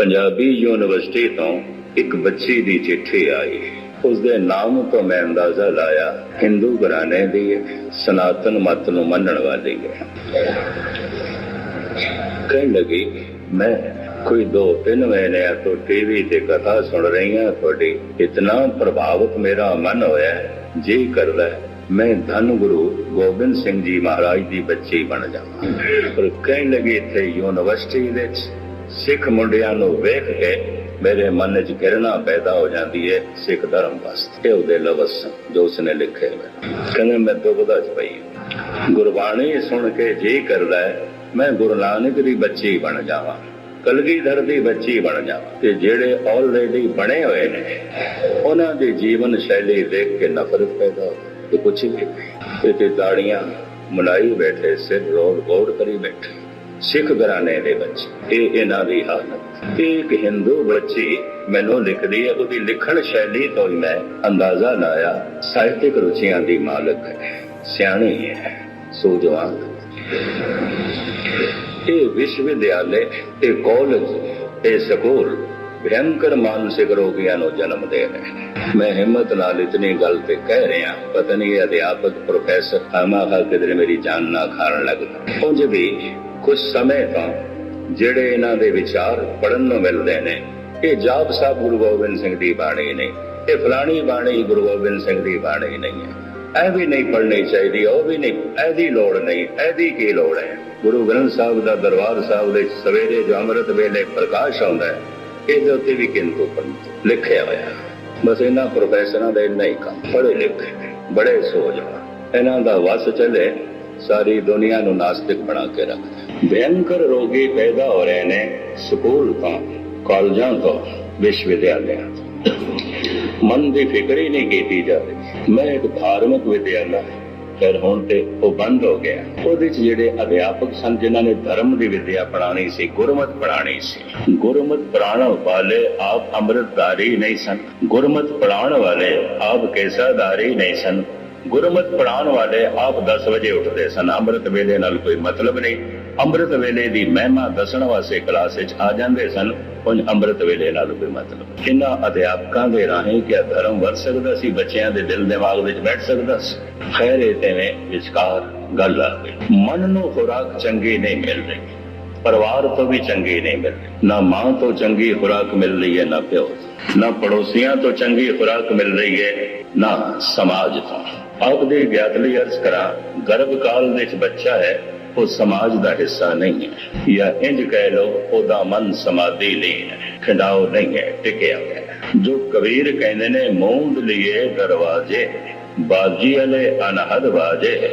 Punjabi university ਤੋਂ ਇੱਕ ਬੱਚੀ ਦੀ ਚਿੱਠੀ ਆਈ। ਉਸ ਦੇ ਨਾਮ ਤੋਂ ਮੈਂ ਅੰਦਾਜ਼ਾ ਲਾਇਆ ਹਿੰਦੂ ਘਰਾਣੇ ਦੀ ਸਨਾਤਨ ਮਤ ਨੂੰ ਮੰਨਣ ਵਾਲੀ ਹੈ। ਕਹਿਣ ਲੱਗੀ ਮੈਂ ਕੋਈ ਦੋ ਤਿੰਨ ਮਹੀਨਿਆਂ ਤੋਂ ਟੀਵੀ ਤੇ ਕਥਾ ਸੁਣ ਰਹੀ ਹਾਂ ਤੁਹਾਡੀ ਇਤਨਾ ਪ੍ਰਭਾਵਿਤ ਮੇਰਾ ਮਨ ਹੋਇਆ ਹੈ, ਜੀ ਕਰਦਾ ਮੈਂ ਧੰਨ ਗੁਰੂ ਗੋਬਿੰਦ ਸਿੰਘ ਜੀ ਮਹਾਰਾਜ ਦੀ ਬੱਚੀ ਬਣ ਜਾਵਾਂ। ਪਰ ਕਹਿਣ ਲੱਗੀ ਇੱਥੇ ਯੂਨੀਵਰਸਿਟੀ ਵਿੱਚ ਸਿੱਖ ਮੁੰਡਿਆਂ ਨੂੰ ਵੇਖ ਕੇ ਮੇਰੇ ਮਨ 'ਚ ਕਿਰਨਾ ਪੈਦਾ ਹੋ ਜਾਂਦੀ ਹੈ ਸਿੱਖ ਧਰਮ ਵਾਸਤੇ। ਇਹ ਉਹਦੇ ਲਫ਼ਜ਼ ਜੋ ਉਸਨੇ ਲਿਖੇ ਹੋਏ ਕਹਿੰਦੇ ਮੈਂ ਦੁਬਦਾ ਚ ਪਈ ਗੁਰਬਾਣੀ ਸੁਣ ਕੇ ਜੀ ਕਰਦਾ ਹੈ, ਮੈਂ ਗੁਰੂ ਨਾਨਕ ਦੀ ਬੱਚੀ ਬਣ ਜਾਵਾਂ, ਕਲਗੀਧਰ ਦੀ ਬੱਚੀ ਬਣ ਜਾਵਾਂ ਤੇ ਜਿਹੜੇ ਆਲਰੇਡੀ ਬਣੇ ਹੋਏ ਨੇ, ਉਹਨਾਂ ਦੀ ਜੀਵਨ ਸ਼ੈਲੀ ਦੇਖ ਕੇ ਨਫ਼ਰਤ ਪੈਦਾ ਹੋ ਤੇ ਕੁਛ ਵੀ ਤੇ ਦਾੜੀਆਂ ਮੁਲਾਈ ਬੈਠੇ, ਸਿਰ ਰੋੜ ਗੋੜ ਕਰੀ ਬੈਠੇ। ਸਿੱਖ ਘਰਾਣੇ ਦੇ ਬੱਚੇ। ਇਹ ਇਹਨਾਂ ਦੀ ਹਾਲਤ। ਇੱਕ ਹਿੰਦੂ ਬੱਚੀ ਮੈਨੂੰ ਲਿਖਦੀ ਹੈ, ਉਹਦੀ ਲਿਖਣ ਸ਼ੈਲੀ ਤੋਂ ਹੀ ਮੈਂ ਅੰਦਾਜ਼ਾ ਲਾਇਆ, ਸਾਹਿਤਿਕ ਰੁਚੀਆਂ ਦੀ ਮਾਲਕ ਹੈ। ਸਿਆਣੀ ਹੈ, ਸੂਝਵਾਨ। ਇਹ ਵਿਸ਼ਵ ਵਿਦਿਆਲੇ ਇਹ ਕਾਲਜ ਇਹ ਸਕੂਲ ਭਿਆਨਕ ਮਾਨਸਿਕ ਰੋਗੀਆਂ ਨੂੰ ਜਨਮ ਦੇ ਰਹੇ ਨੇ। ਮੈਂ ਹਿੰਮਤ ਨਾਲ ਇਤਨੀ ਗੱਲ ਤੇ ਕਹਿ ਰਿਹਾ ਪਤਾ ਨਹੀਂ ਅਧਿਆਪਕ ਪ੍ਰੋਫੈਸਰ ਆਮਾ ਕਿਧਰੇ ਮੇਰੀ ਜਾਨ ਨਾ ਖਾਣ ਲੱਗਦਾ ਉਂਝ ਵੀ ਕੁਝ ਸਮੇਂ ਤਾਂ ਜਿਹੜੇ ਇਹਨਾਂ ਦੇ ਵਿਚਾਰ ਪੜਨ ਨੂੰ ਮਿਲਦੇ ਨੇ, ਇਹ ਜਾਪ ਸਾਹਿਬ ਗੁਰੂ ਗੋਬਿੰਦ ਸਿੰਘ ਦੀ ਬਾਣੀ ਨਹੀਂ ਇਹ ਫਲਾਣੀ ਬਾਣੀ ਗੁਰੂ ਗੋਬਿੰਦ ਸਿੰਘ ਦੀ ਬਾਣੀ ਨਹੀਂ ਹੈ। ਇਹ ਵੀ ਨਹੀਂ ਪੜਨੀ ਚਾਹੀਦੀ, ਉਹ ਵੀ ਨਹੀਂ ਇਹਦੀ ਲੋੜ ਨਹੀਂ ਇਹਦੀ ਕੀ ਲੋੜ ਹੈ? ਗੁਰੂ ਗ੍ਰੰਥ ਸਾਹਿਬ ਦਾ ਦਰਬਾਰ ਸਾਹਿਬ ਦੇ ਸਵੇਰੇ ਜੋ ਅੰਮ੍ਰਿਤ ਵੇਲੇ ਪ੍ਰਕਾਸ਼ ਆਉਂਦਾ ਹੈ, ਇਹਦੇ ਉੱਤੇ ਵੀ ਕਿੰਤੂ ਪਰੰਤੂ ਲਿਖਿਆ ਹੋਇਆ ਬਸ ਇਹਨਾਂ ਪ੍ਰੋਫੈਸਰਾਂ ਦਾ ਇੰਨਾ ਹੀ ਕੰਮ, ਪੜ੍ਹੇ ਲਿਖੇ, ਬੜੇ ਸੋਝਵਾਨ। ਇਹਨਾਂ ਦਾ ਵਸ ਚੱਲੇ, ਸਾਰੀ ਦੁਨੀਆ ਨੂੰ ਨਾਸਤਿਕ ਬਣਾ ਕੇ ਰੱਖਦਾ ਭਿਆਨਕ ਰੋਗੀ ਪੈਦਾ ਹੋ ਰਹੇ ਨੇ ਸਕੂਲ ਤੋਂ, ਕਾਲਜਾਂ ਤੋਂ ਵਿਸ਼ਵ ਮਨ ਦੀ ਫਿਕਰ ਹੀ ਨਹੀਂ ਕੀਤੀ ਜਾ ਰਹੀ। ਮੈਂ ਇੱਕ ਧਾਰਮਿਕ ਵਿਦਿਆਲਾ ਫਿਰ ਹੁਣ ਤੇ ਉਹ ਬੰਦ ਹੋ ਗਿਆ। ਉਹਦੇ ਚ ਜਿਹੜੇ ਅਧਿਆਪਕ ਸਨ, ਜਿਨ੍ਹਾਂ ਨੇ ਧਰਮ ਦੀ ਵਿਦਿਆ ਪੜਾਣੀ ਸੀ, ਗੁਰਮਤ ਪੜਾਣੀ ਸੀ, ਗੁਰਮਤ ਪੜਾਉਣ ਵਾਲੇ ਆਪ ਅੰਮ੍ਰਿਤਧਾਰੀ ਨਹੀਂ ਸਨ। ਗੁਰਮਤ ਪੜਾਉਣ ਵਾਲੇ ਆਪ ਕੇਸਾਧਾਰੀ ਨਹੀਂ ਸਨ। ਗੁਰਮਤ ਪੜਾਉਣ ਵਾਲੇ ਆਪ 10 ਵਜੇ ਉੱਠਦੇ ਸਨ। ਅੰਮ੍ਰਿਤ ਵੇਲੇ ਨਾਲ ਕੋਈ ਮਤਲਬ ਨਹੀਂ। ਅੰਮ੍ਰਿਤ ਵੇਲੇ ਦੀ ਮਹਿਮਾ ਦੱਸਣ ਵਾਸਤੇ ਕਲਾਸ ਵਿੱਚ ਆ ਜਾਂਦੇ ਸਨ। ਉਹ ਅੰਮ੍ਰਿਤ ਵੇਲੇ ਨਾਲ ਕੋਈ ਮਤਲਬ। ਇਹਨਾਂ ਅਧਿਆਪਕਾਂ ਦੇ ਰਾਹੀਂ ਕਿ ਧਰਮ ਵਰ ਸਕਦਾ ਸੀ, ਬੱਚਿਆਂ ਦੇ ਦਿਲ ਦਿਮਾਗ ਵਿੱਚ ਬੈਠ ਸਕਦਾ ਸੀ। ਖੈਰ, ਇਹ ਤੇਵੇਂ ਵਿਚਕਾਰ ਗੱਲ ਆ ਗਈ। ਮਨ ਨੂੰ ਖੁਰਾਕ ਚੰਗੀ ਨਹੀਂ ਮਿਲ ਰਹੀ। ਪਰਿਵਾਰ ਤੋਂ ਵੀ ਚੰਗੀ ਨਹੀਂ ਮਿਲ ਰਹੀ। ਨਾ ਮਾਂ ਤੋਂ ਚੰਗੀ ਖੁਰਾਕ ਮਿਲ ਰਹੀ ਹੈ, ਨਾ ਪਿਓ ਨਾ ਪੜੋਸੀਆਂ ਤੋਂ ਚੰਗੀ ਖੁਰਾਕ ਮਿਲ ਰਹੀ ਹੈ, ਨਾ ਸਮਾਜ ਤੋਂ। ਆਪ ਦੇ ਗਿਆਤ ਲਈ ਅਰਜ਼ ਕਰਾਂ ਗਰਭ ਕਾਲ ਵਿੱਚ ਬੱਚਾ ਹੈ ਉਹ ਸਮਾਜ ਦਾ ਹਿੱਸਾ ਨਹੀਂ ਹੈ, ਜਾਂ ਇੰਜ ਕਹਿ ਲਓ, ਉਹਦਾ ਮਨ ਸਮਾਧੀ ਲਈ ਹੈ, ਖੰਡਾਓ ਨਹੀਂ ਹੈ, ਟਿਕਿਆ ਹੋਇਆ ਜੋ ਕਬੀਰ ਕਹਿੰਦੇ ਨੇ, ਮੂੰਦ ਲਈਏ ਦਰਵਾਜ਼ੇ, ਬਾਜੀ ਵਾਲੇ ਅਨਹਦ ਬਾਜੇ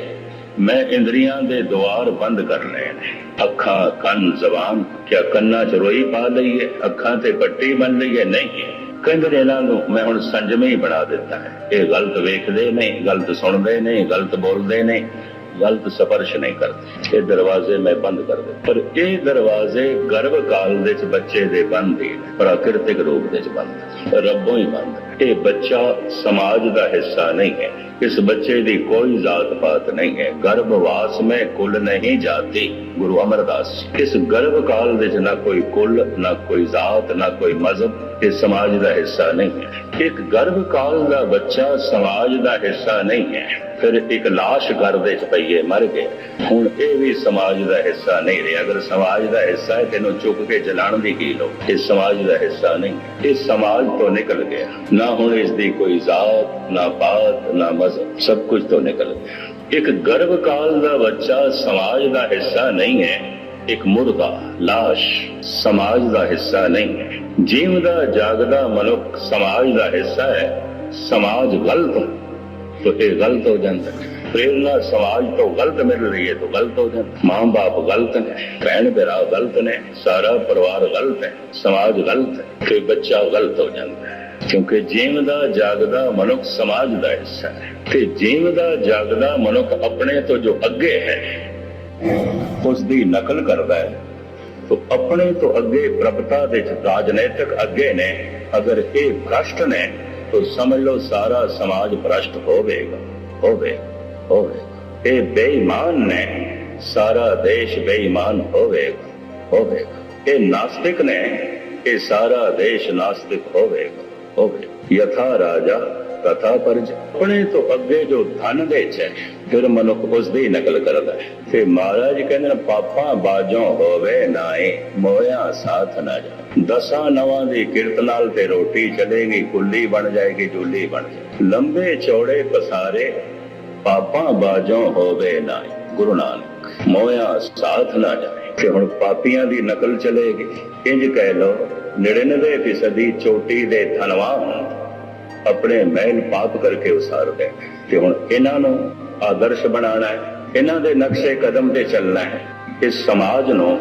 ਮੈਂ ਇੰਦਰੀਆਂ ਦੇ ਦੁਆਰ ਬੰਦ ਕਰ ਲਏ ਨੇ। ਅੱਖਾਂ, ਕੰਨ, ਜ਼ਬਾਨ, ਕਿਆ ਕੰਨਾਂ 'ਚ ਰੋਈ ਪਾ ਲਈਏ, ਅੱਖਾਂ ਤੇ ਪੱਟੀ ਬੰਨ ਲਈਏ? ਨਹੀਂ। ਕਹਿੰਦੇ ਨੇ ਇਹਨਾਂ ਨੂੰ, ਮੈਂ ਹੁਣ ਸੰਜਮੀ ਬਣਾ ਦਿੱਤਾ ਹੈ। ਇਹ ਗਲਤ ਵੇਖਦੇ ਨੇ, ਗਲਤ ਸੁਣਦੇ ਨੇ, ਗਲਤ ਬੋਲਦੇ ਨੇ ਗਲਤ ਸਪਰਸ਼ ਨਹੀਂ ਕਰਦੇ। ਇਹ ਦਰਵਾਜ਼ੇ ਮੈਂ ਬੰਦ ਕਰ ਦਿੱਤੇ। ਪਰ ਇਹ ਦਰਵਾਜ਼ੇ ਗਰਭ ਕਾਲ ਦੇ ਵਿੱਚ ਬੱਚੇ ਦੇ ਬੰਦ ਨੇ, ਪ੍ਰਾਕਿਰਤਿਕ ਰੂਪ ਦੇ ਵਿੱਚ ਬੰਦ ਰੱਬੋਂ ਹੀ ਬੰਦ ਇਹ ਬੱਚਾ ਸਮਾਜ ਦਾ ਹਿੱਸਾ ਨਹੀਂ ਹੈ। ਇਸ ਬੱਚੇ ਦੀ ਕੋਈ ਜ਼ਾਤ ਪਾਤ ਨਹੀਂ ਹੈ। ਗਰਭਵਾਸ ਮੈਂ ਕੁੱਲ ਨਹੀਂ ਜਾਤੀ, ਗੁਰੂ ਅਮਰਦਾਸ ਜੀ। ਇਸ ਗਰਭ ਕਾਲ ਵਿੱਚ ਨਾ ਕੋਈ ਕੁੱਲ, ਨਾ ਕੋਈ ਜ਼ਾਤ, ਨਾ ਕੋਈ ਮਜ਼ਹਬ, ਇਹ ਸਮਾਜ ਦਾ ਹਿੱਸਾ ਨਹੀਂ ਹੈ। ਇੱਕ ਗਰਭ ਕਾਲ ਦਾ ਬੱਚਾ ਸਮਾਜ ਦਾ ਹਿੱਸਾ ਨਹੀਂ ਹੈ। ਫਿਰ ਇੱਕ ਲਾਸ਼ ਘਰ ਦੇ ਚ ਪਈਏ ਮਰ ਗਏ। ਹੁਣ ਇਹ ਵੀ ਸਮਾਜ ਦਾ ਹਿੱਸਾ ਨਹੀਂ ਰਿਹਾ। ਅਗਰ ਸਮਾਜ ਦਾ ਹਿੱਸਾ ਹੈ, ਤੈਨੂੰ ਚੁੱਕ ਕੇ ਜਲਾਉਣ ਦੀ ਕੀ ਲੋੜ? ਇਹ ਸਮਾਜ ਦਾ ਹਿੱਸਾ ਨਹੀਂ। ਇਹ ਸਮਾਜ ਤੋਂ ਨਿਕਲ ਗਿਆ। ਨਾ ਹੁਣ ਇਸ ਦੀ ਕੋਈ ਜ਼ਾਤ, ਨਾ ਪਾਤ ਨਾ ਮਜ਼ਹਬ, ਸਭ ਕੁਝ ਤੋਂ ਨਿਕਲ ਗਿਆ। ਇੱਕ ਗਰਭ ਕਾਲ ਦਾ ਬੱਚਾ ਸਮਾਜ ਦਾ ਹਿੱਸਾ ਨਹੀਂ ਹੈ। ਇੱਕ ਮੁਰਦਾ, ਲਾਸ਼ ਸਮਾਜ ਦਾ ਹਿੱਸਾ ਨਹੀਂ ਹੈ। ਜੀਵਦਾ ਜਾਗਦਾ ਮਨੁੱਖ ਸਮਾਜ ਦਾ ਹਿੱਸਾ ਹੈ। ਸਮਾਜ ਗਲਤ तो ये गलत हो जाता है प्रेरणा समाज तो गलत मिल रही है तो गलत हो जाता माँ बाप गलत ने भैन भरा गलत ने सारा परिवार गलत है समाज गलत है तो बच्चा गलत हो जाता है ਕਿਉਂਕਿ ਜੀਵਦਾ ਜਾਗਦਾ ਮਨੁੱਖ ਸਮਾਜ ਦਾ ਹਿੱਸਾ ਹੈ ਤੇ ਜੀਵਦਾ ਜਾਗਦਾ ਮਨੁੱਖ ਆਪਣੇ ਤੋਂ ਜੋ ਅੱਗੇ ਹੈ ਉਸ ਦੀ ਨਕਲ ਕਰਦਾ ਹੈ ਤੋ ਆਪਣੇ ਤੋਂ ਅੱਗੇ ਪ੍ਰਭਤਾ ਦੇ ਚ ਰਾਜਨੀਤਿਕ ਅੱਗੇ ਨੇ ਅਗਰ ਇਹ ਭ੍ਰਸ਼ਟ ਨੇ ਤੋ ਸਮਝ ਲਓ, ਸਾਰਾ ਸਮਾਜ ਭ੍ਰਸ਼ਟ ਹੋਵੇਗਾ ਹੋਵੇ ਹੋਵੇ ਇਹ ਬੇਈਮਾਨ ਨੇ, ਸਾਰਾ ਦੇਸ਼ ਬੇਈਮਾਨ ਹੋਵੇਗਾ ਹੋਵੇਗਾ। ਇਹ ਨਾਸਤਿਕ ਨੇ, ਇਹ ਸਾਰਾ ਦੇਸ਼ ਨਾਸਤਿਕ ਹੋਵੇਗਾ ਹੋਵੇ ਯਥਾ ਰਾਜਾ ਕਥਾ ਪਰਜ। ਆਪਣੇ ਤੋਂ ਅੱਗੇ ਜੋ ਧਨ ਦੇ ਚੈ ਫਿਰ ਮਨੁੱਖ ਉਸ ਦੀ ਨਕਲ ਕਰਦਾ ਹੈ। ਤੇ ਮਹਾਰਾਜ ਕਹਿੰਦੇ ਨੇ, ਪਾਪਾਂ ਬਾਜੋਂ ਹੋਵੇ ਨਾਏ ਮੋਇਆ ਸਾਥ ਨਾ ਜਾ ਦਸਾਂ ਨਵਾਂ ਦੀ ਕਿਰਤ ਨਾਲ ਤੇ ਰੋਟੀ ਚਲੇਗੀ, ਕੁੱਲੀ ਬਣ ਜਾਏਗੀ ਜੁੱਲੀ ਬਣ ਜਾਏਗੀ। ਲੰਬੇ ਚੌੜੇ ਪਸਾਰੇ, ਪਾਪਾਂ ਬਾਜੋਂ ਹੋਵੇ ਨਾਏ ਗੁਰੂ ਨਾਨਕ ਮੋਇਆ ਸਾਥ ਨਾ ਜਾਏ। ਕਿ ਹੁਣ ਪਾਪੀਆਂ ਦੀ ਨਕਲ ਚਲੇਗੀ। ਇੰਜ ਕਹਿ ਲੋ 99% ਫੀਸਦੀ ਚੋਟੀ ਦੇ ਧਨਵਾਨ ਆਪਣੇ ਮਹਿਲ ਪਾਪ ਕਰਕੇ ਉਸਾਰਦੇ ਨੇ। ਤੇ ਹੁਣ ਇਹਨਾਂ ਨੂੰ ਆਦਰਸ਼ ਬਣਾਉਣਾ ਹੈ, ਇਹਨਾਂ ਦੇ ਨਕਸ਼ੇ ਕਦਮ ਤੇ ਚੱਲਣਾ ਹੈ। ਇਸ ਸਮਾਜ ਨੂੰ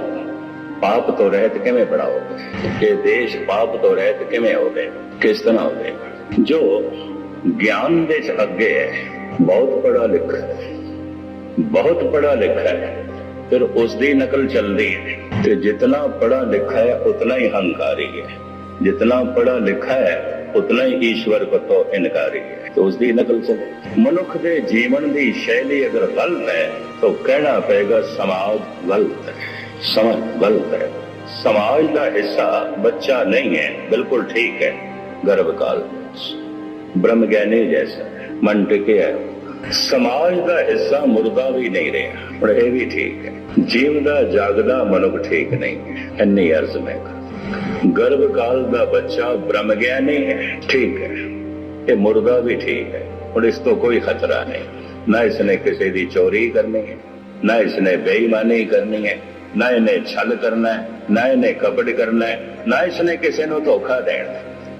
ਪਾਪ ਤੋਂ ਰਹਿਤ ਕਿਵੇਂ ਬਣਾਓਗੇ? ਇਹ ਦੇਸ਼ ਪਾਪ ਤੋਂ ਰਹਿਤ ਕਿਵੇਂ ਹੋਵੇ? ਕਿਸ ਤਰ੍ਹਾਂ ਹੋਵੇ? ਜੋ ਗਿਆਨ ਦੇ ਅੱਗੇ ਹੈ, ਬਹੁਤ ਪੜਾ ਲਿਖਾ ਹੈ। ਬਹੁਤ ਪੜਾ ਲਿਖਾ ਹੈ, ਫਿਰ ਉਸ ਦੀ ਨਕਲ ਚੱਲਦੀ ਹੈ। ਤੇ ਜਿਤਨਾ ਪੜਾ ਲਿਖਾ ਹੈ, ਉਤਨਾ ਹੀ ਹੰਕਾਰੀ ਹੈ। ਜਿਤਨਾ ਪੜਾ ਲਿਖਾ ਹੈ, ਉਤਨਾ ਹੀ ਈਸ਼ਵਰ ਕੋ ਇਨਕਾਰੀ ਹੈ। ਤੇ ਉਸ ਦੀ ਨਕਲ ਚੱਲੇ ਮਨੁੱਖ ਦੇ ਜੀਵਨ ਦੀ ਸ਼ੈਲੀ ਅਗਰ ਗਲਤ ਹੈ, ਤਾਂ ਕਹਿਣਾ ਪਏਗਾ, ਸਮਾਜ ਗਲਤ ਹੈ। ਸਮਝ ਗਲਤ ਹੈ। ਸਮਾਜ ਦਾ ਹਿੱਸਾ ਬੱਚਾ ਨਹੀਂ ਹੈ, ਬਿਲਕੁਲ ਠੀਕ ਹੈ। ਗਰਭ ਬ੍ਰਹਮ ਗਿਆਨੀ ਜੈਸਾ, ਮਨ ਟਿਕਿਆ ਸਮਾਜ ਦਾ ਹਿੱਸਾ ਮੁਰਦਾ ਵੀ ਨਹੀਂ ਰਿਹਾ ਪਰ ਇਹ ਵੀ ਠੀਕ ਹੈ। ਜੀਵਦਾ, ਜਾਗਦਾ ਮਨੁੱਖ ਠੀਕ ਨਹੀਂ, ਇੰਨੀ ਅਰਜ਼ ਮੈਂ ਗਰਭਕਾਲ ਦਾ ਬੱਚਾ ਬ੍ਰਹਮ ਗਿਆਨੀ ਹੈ, ਠੀਕ ਹੈ। ਇਹ ਮੁਰਗਾ ਵੀ ਠੀਕ ਹੈ। ਹੁਣ ਇਸ ਤੋਂ ਕੋਈ ਖਤਰਾ ਨਹੀਂ। ਨਾ ਇਸਨੇ ਕਿਸੇ ਦੀ ਚੋਰੀ ਕਰਨੀ ਹੈ, ਨਾ ਇਸਨੇ ਬੇਈਮਾਨੀ ਕਰਨੀ ਹੈ, ਨਾ ਇਹਨੇ ਛਲ ਕਰਨਾ ਹੈ, ਨਾ ਇਹਨੇ ਕਪੜ ਕਰਨਾ ਹੈ, ਨਾ ਇਸਨੇ ਕਿਸੇ ਨੂੰ ਧੋਖਾ ਦੇਣਾ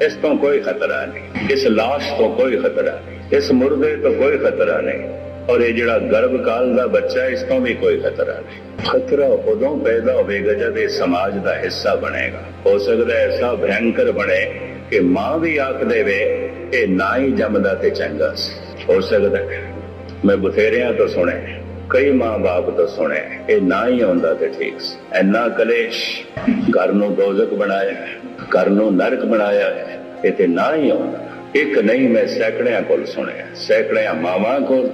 ਇਸ ਤੋਂ ਕੋਈ ਖਤਰਾ ਨਹੀਂ। ਇਸ ਲਾਸ਼ ਤੋਂ ਕੋਈ ਖਤਰਾ ਨਹੀਂ। ਇਸ ਮੁਰਦੇ ਤੋਂ ਕੋਈ ਖਤਰਾ ਨਹੀਂ। ਔਰ ਇਹ ਜਿਹੜਾ ਗਰਭ ਕਾਲ ਦਾ ਬੱਚਾ ਇਸ ਤੋਂ ਵੀ ਕੋਈ ਖਤਰਾ ਨਹੀਂ। ਖਤਰਾ ਉਦੋਂ ਪੈਦਾ ਹੋਵੇਗਾ ਜਦ ਇਹ ਸਮਾਜ ਦਾ ਹਿੱਸਾ ਬਣੇਗਾ। ਹੋ ਸਕਦਾ ਐਸਾ ਭਯੰਕਰ ਬਣੇ ਕਿ ਮਾਂ ਵੀ ਆਖ ਦੇਵੇ ਇਹ ਨਾ ਹੀ ਜੰਮਦਾ ਤੇ ਚੰਗਾ ਸੀ। ਹੋ ਸਕਦਾ ਮੈਂ ਬਥੇਰਿਆਂ ਤੋਂ ਸੁਣਿਆ ਕਈ ਮਾਂ-ਬਾਪ ਤੋਂ ਸੁਣਿਆ ਇਹ ਨਾ ਹੀ ਆਉਂਦਾ ਤੇ ਠੀਕ ਸੀ। ਐਨਾ ਕਲੇਸ਼ ਘਰ ਨੂੰ ਦੋਜ਼ਖ ਬਣਾਇਆ ਘਰ ਨੂੰ ਨਰਕ ਬਣਾਇਆ ਇਹ ਤੇ ਨਾ ਹੀ ਆਉਂਦਾ। ਇੱਕ ਨਹੀਂ ਮੈਂ ਸੈਕੜਿਆਂ ਕੋਲ ਸੁਣਿਆ ਸੈਕੜਿਆਂ ਮਾਵਾਂ ਕੋਲ,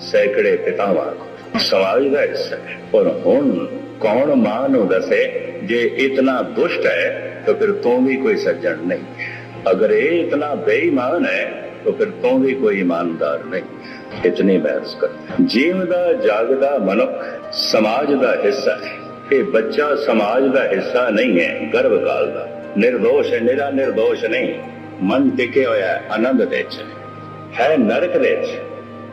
ਸੈਕੜੇ ਪਿਤਾਵਾਂ ਕੋਲ। ਸਵਾਲ ਦਾ ਹਿੱਸਾ ਪਰ ਹੁਣ ਕੌਣ ਮਾਂ ਨੂੰ ਦੱਸੇ, ਜੇ ਇਤਨਾ ਦੁਸ਼ਟ ਹੈ, ਤਾਂ ਫਿਰ ਤੂੰ ਵੀ ਕੋਈ ਸੱਜਣ ਨਹੀਂ। अगर ये इतना बेईमान है तो फिर तो भी कोई ईमानदार ਨਹੀਂ। ਇਤਨੀ ਬਹਿਸ ਕਰ। ਜੀਵ ਦਾ ਜਾਗਦਾ ਮਨੁੱਖ ਸਮਾਜ ਦਾ ਹਿੱਸਾ ਹੈ। ਇਹ ਬੱਚਾ ਸਮਾਜ ਦਾ ਹਿੱਸਾ ਨਹੀਂ ਹੈ, ਗਰਭ ਕਾਲ ਦਾ। નિર્ਦੋਸ਼ ਹੈ, ਨਿਰਾ નિર્ਦੋਸ਼ ਨਹੀਂ। ਮਨ ਟਿਕੇ ਹੋਇਆ ਆਨੰਦ ਦੇ ਚ ਹੈ। ਨਰਕ ਦੇ ਚ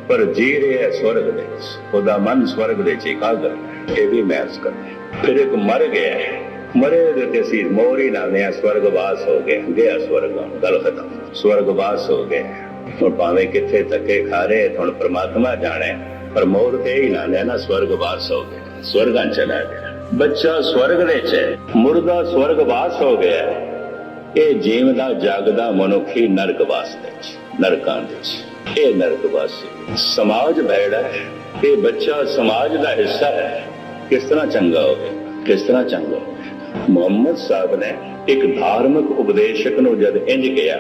ਪਰ ਜੀ ਰਿਹਾ ਹੈ ਸਵਰਗ ਦੇ ਚ ਉਹਦਾ ਮਨ ਸਵਰਗ ਦੇ ਚ ਇਕਾਗਰ ਇਹ ਵੀ ਮਹਿਸੂਸ ਕਰਦਾ ਫਿਰ ਇੱਕ ਮਰ ਗਿਆ ਹੈ। ਮਰੇ ਦੇ ਤੇ ਸੀ ਮੋਰੀ ਨਾ ਨੇ ਸਵਰਗਵਾਸ ਹੋ ਗਏ ਗਿਆ ਸਵਰਗ ਗੱਲ ਖਤਮ। ਸਵਰਗਵਾਸ ਹੋ ਗਏ ਹੁਣ ਭਾਵੇਂ ਕਿੱਥੇ ਧੱਕੇ ਖਾ ਰਹੇ ਹੁਣ ਪ੍ਰਮਾਤਮਾ ਜਾਣੇ ਪਰ ਮੋਰ ਤੇ ਹੀ ਨਾ ਸਵਰਗਵਾਸ ਹੋ ਗਏ ਸਵਰਗਾਂ ਚਲਾ ਗਿਆ। ਬੱਚਾ ਸਵਰਗ ਦੇ ਹੈ, ਮੁਰਦਾ ਸਵਰਗਵਾਸ ਹੋ ਗਿਆ ਇਹ ਜੀਵ ਦਾ ਜਾਗਦਾ ਮਨੁੱਖੀ ਨਰਕ ਵਾਸਤੇ ਚ, ਨਰਕਾਂ ਵਿੱਚ। ਇਹ ਨਰਕ ਵਾਸੀ ਸਮਾਜ ਭੈੜਾ ਹੈ। ਇਹ ਬੱਚਾ ਸਮਾਜ ਦਾ ਹਿੱਸਾ ਹੈ। ਕਿਸ ਤਰ੍ਹਾਂ ਚੰਗਾ ਹੋਵੇ ਕਿਸ ਤਰ੍ਹਾਂ ਚੰਗਾ ਹੋਵੇ। ਮੁਹੰਮਦ ਸਾਹਿਬ ਨੇ ਇੱਕ ਧਾਰਮਿਕ ਉਪਦੇਸ਼ਕ ਨੂੰ ਜਦ ਇੰਜ ਕਿਹਾ,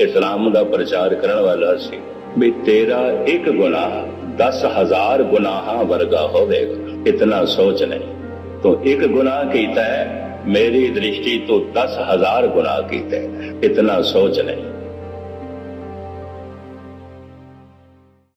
ਇਸਲਾਮ ਦਾ ਪ੍ਰਚਾਰ ਕਰਨ ਵਾਲਾ ਸੀ, ਵੀ ਤੇਰਾ ਇੱਕ ਗੁਨਾਹ 10000 ਗੁਨਾਹਾਂ ਵਰਗਾ ਹੋਵੇਗਾ। ਇਤਨਾ ਸੋਚ ਨਹੀਂ ਤੂੰ ਇੱਕ ਗੁਨਾਹ ਕੀਤਾ ਹੈ, ਮੇਰੀ ਦ੍ਰਿਸ਼ਟੀ ਤੋਂ 10000 ਗੁਨਾਹ ਕੀਤੇ। ਇਤਨਾ ਸੋਚ ਨਹੀਂ